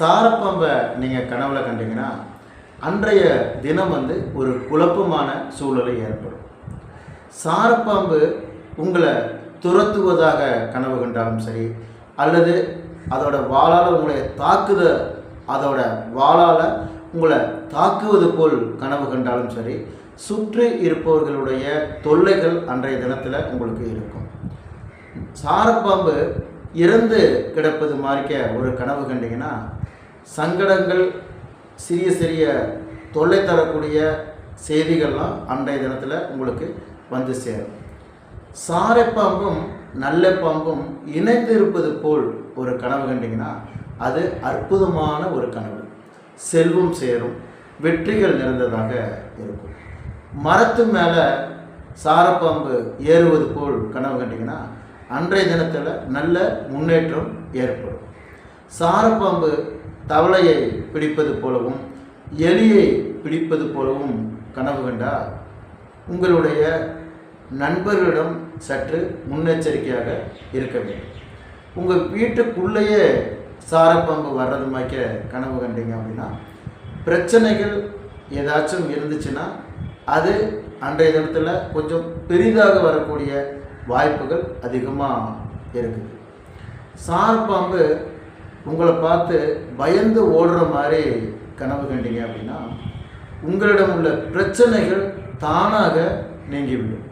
சாரப்பாம்பை நீங்கள் கனவுல கண்டீங்கன்னா அன்றைய தினம் வந்து ஒரு குழப்பமான சூழலை ஏற்படும். சாரப்பாம்பு உங்களை துரத்துவதாக கனவு கண்டாலும் சரி அல்லது அதோட வாளால் உங்களை தாக்குத அதோட வாளால் உங்களை தாக்குவது போல் கனவு கண்டாலும் சரி சுற்றி இருப்பவர்களுடைய தொல்லைகள் அன்றைய தினத்தில் உங்களுக்கு இருக்கும். சாரப்பாம்பு இறந்து கிடப்பது மாதிரிக்க ஒரு கனவு கண்டிங்கன்னா சங்கடங்கள் சிறிய சிறிய தொல்லை தரக்கூடிய செய்திகள்லாம் அன்றைய தினத்தில் உங்களுக்கு வந்து சேரும். சாரைப்பாம்பும் நல்ல பாம்பும் இணைந்து இருப்பது போல் ஒரு கனவு கண்டிங்கன்னா அது அற்புதமான ஒரு கனவு. செல்வம் சேரும் வெற்றிகள் நிறைந்ததாக இருக்கும். மரத்து மேலே சாரப்பாம்பு ஏறுவது போல் கனவு கண்டிங்கன்னா அன்றைய தினத்தில் நல்ல முன்னேற்றம் ஏற்படும். சாரப்பாம்பு தவளையை பிடிப்பது போலவும் எலியை பிடிப்பது போலவும் கனவு கண்டால் உங்களுடைய நண்பர்களிடம் சற்று முன்னெச்சரிக்கையாக இருக்க வேண்டும். உங்கள் வீட்டுக்குள்ளேயே சாரப்பம்பு வர்றது மாதிரிக்க கனவு கண்டீங்க அப்படின்னா பிரச்சனைகள் ஏதாச்சும் இருந்துச்சுன்னா அது அன்றைய தினத்தில் கொஞ்சம் பெரிதாக வரக்கூடிய வாய்ப்புகள் அதிகமாக இருக்குது. சாரப்பாம்பு உங்களை பார்த்து பயந்து ஓடுற மாதிரி கனவு கண்டீங்க அப்படின்னா உங்களிடம் உள்ள பிரச்சனைகள் தானாக நீங்கிவிடும்.